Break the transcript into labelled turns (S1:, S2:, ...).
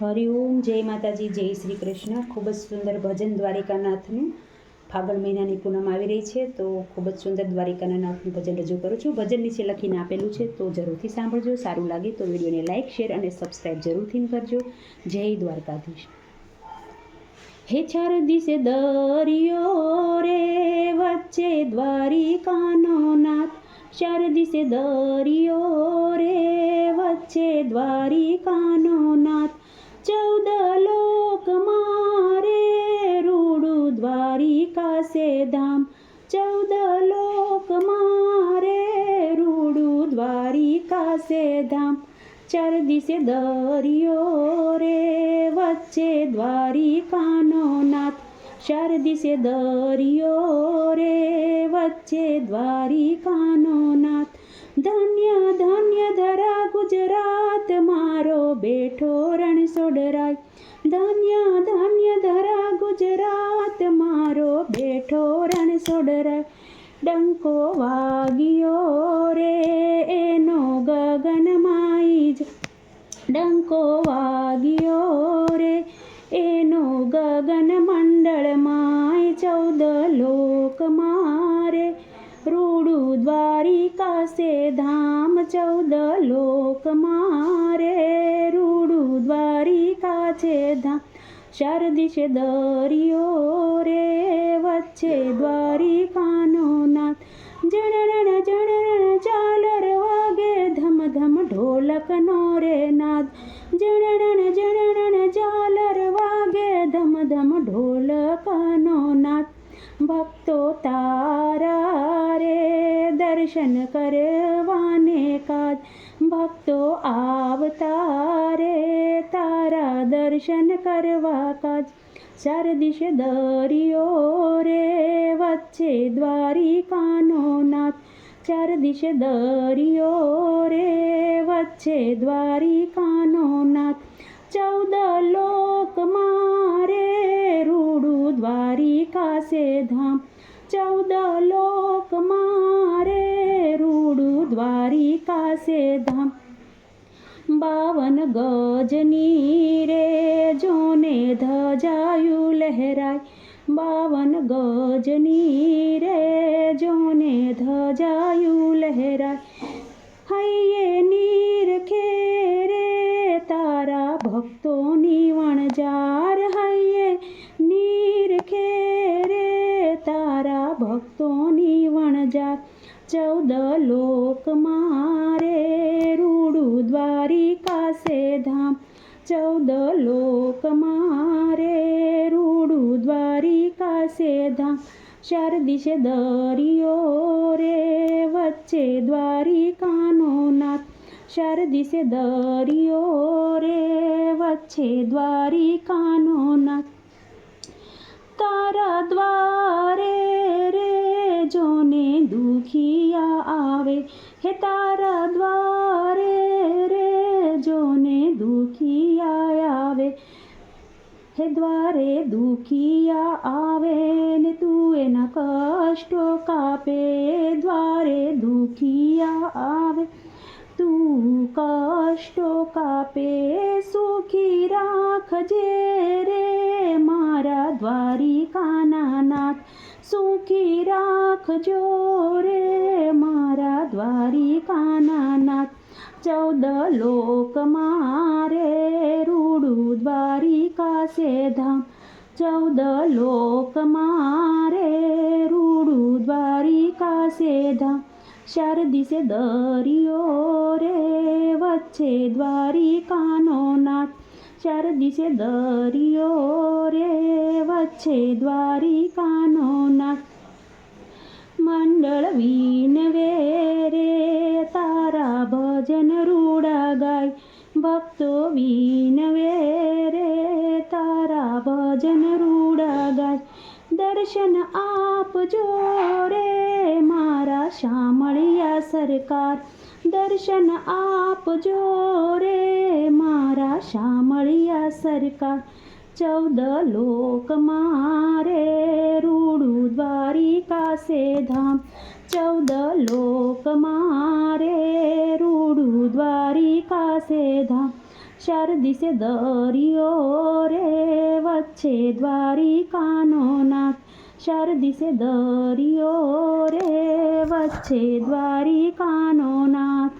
S1: હરિઓમ જય માતાજી, જય શ્રી કૃષ્ણ. ખૂબ જ સુંદર ભજન દ્વારિકાનાથનું ફાગણ મહિનાની પૂનમ આવી રહી છે, તો ખૂબ જ સુંદર દ્વારિકાનાથનું ભજન રજૂ કરું છું. ભજન નીચે લખીને આપેલું છે, તો જરૂરથી સાંભળજો. સારું લાગે તો વિડીયોને લાઇક શેર અને સબસ્ક્રાઈબ જરૂરથી કરજો. જય દ્વારકાધીશ. હે ચાર દિશે દરિયો રે, વચ્ચે દ્વારિકાનો નાથ. ચાર દિશે દરિયો રે, વચ્ચે દ્વારિકાનો નાથ. ચૌદ લોક મારે રૂડું દ્વારિકા સે ધામ. ચૌદ લોક મારે રૂડું દ્વારિકા સે ધામ. ચાર દિશે દરિયો રે વચ્ચે દ્વારિકાનો નાથ. ચાર દિશે દરિયો રે વચ્ચે દ્વારિકાનો નાથ. ધન્ય ધન્ય ધરા ગુજરાત, મારો બેઠો રણ સોડરાય. ધન્ય ધન્ય ધરા ગુજરાત, મારો બેઠો રણ સોડરાય. ડંકો વાગ્યો રે એનો ગગન માઈ જ. ડંકો વાગ્યો રે એનો ગગન ચૌદ લોક મારે રૂડું દ્વારિકા છે ધામ ચાર દિશે દરિયો રે વચ્ચે દ્વારિકાનો નાથ જણણ જણણ ચાલર વાગે ધમ ધમ ઢોલકનો રે નાદ. જણણ જણણ ચાલર વાગે ધમ ધમ ઢોલકનો નાદ. ભક્તો તારા રે દર્શન કાજ ભક્તો આવતા રે તારા દર્શન કરવા કાજ ચાર દિશે દરિયો રે વચ્ચે દ્વારિકાનો નાથ. ચાર દિશે દરિયો રે વચ્ચે દ્વારિકાનો નાથ. ચૌદ લોક મારે રૂડું દ્વારિકા સે ધામ. ચૌદ લોક મારે રૂડું દ્વારિકા સે ધામ બાવન ગજની રે જોને ધજાયું લહેરાય બાવન ગજની રે જોને ધજાયું લહેરાય હૈયે નીર ખેરે તારા ભક્તોની વણજાર ચૌદ લોક મારે રૂડું દ્વારિકા સે ધામ. ચૌદ લોક મારે રૂડું દ્વારિકા સે ધામ. ચાર દિશે દરિયો રે વચ્ચે દ્વારિકાનો નાથ. ચાર દિશે દરિયો રે વચ્ચે દ્વારિકાનો નાથ. તારા દ્વારે આવે હે તારા દ્વારે રે જોને દુખિયા આવે. હે દ્વારે દુખિયા આવે ને તું એના કષ્ટો કાપે. દ્વારે દુખિયા આવે, તું કષ્ટો કાપે. સુખી રાખજે રે મારા દ્વારિકાના નાથ. સુખી રાખજો રે નાથ ચૌદ લોક મારે રૂડું દ્વારિકા સે ધામ. ચૌદ લોક મારે રૂડું દ્વારિકા સે ધામ. ચાર દિશે દરિયો રે વચ્ચે દ્વારિકાનો નાથ. ચાર દિશે દરિયો રે વચ્ચે દ્વારિકાનો નાથ. મંડળ રૂડા ગાય દર્શન આપજો રે મારા શામળિયા સરકાર દર્શન આપજો રે મારા શામળિયા સરકાર ચૌદ લોક મારે રૂડું દ્વારિકા સે ધામ ચૌદ લોક મારે રૂડું દ્વારિકા સે ધામ શારદીસે દરિયો રે વચ્ચે દ્વારિકાનો નાથ. શારદીસે દરિયો રે વચ્ચે દ્વારિકાનો નાથ.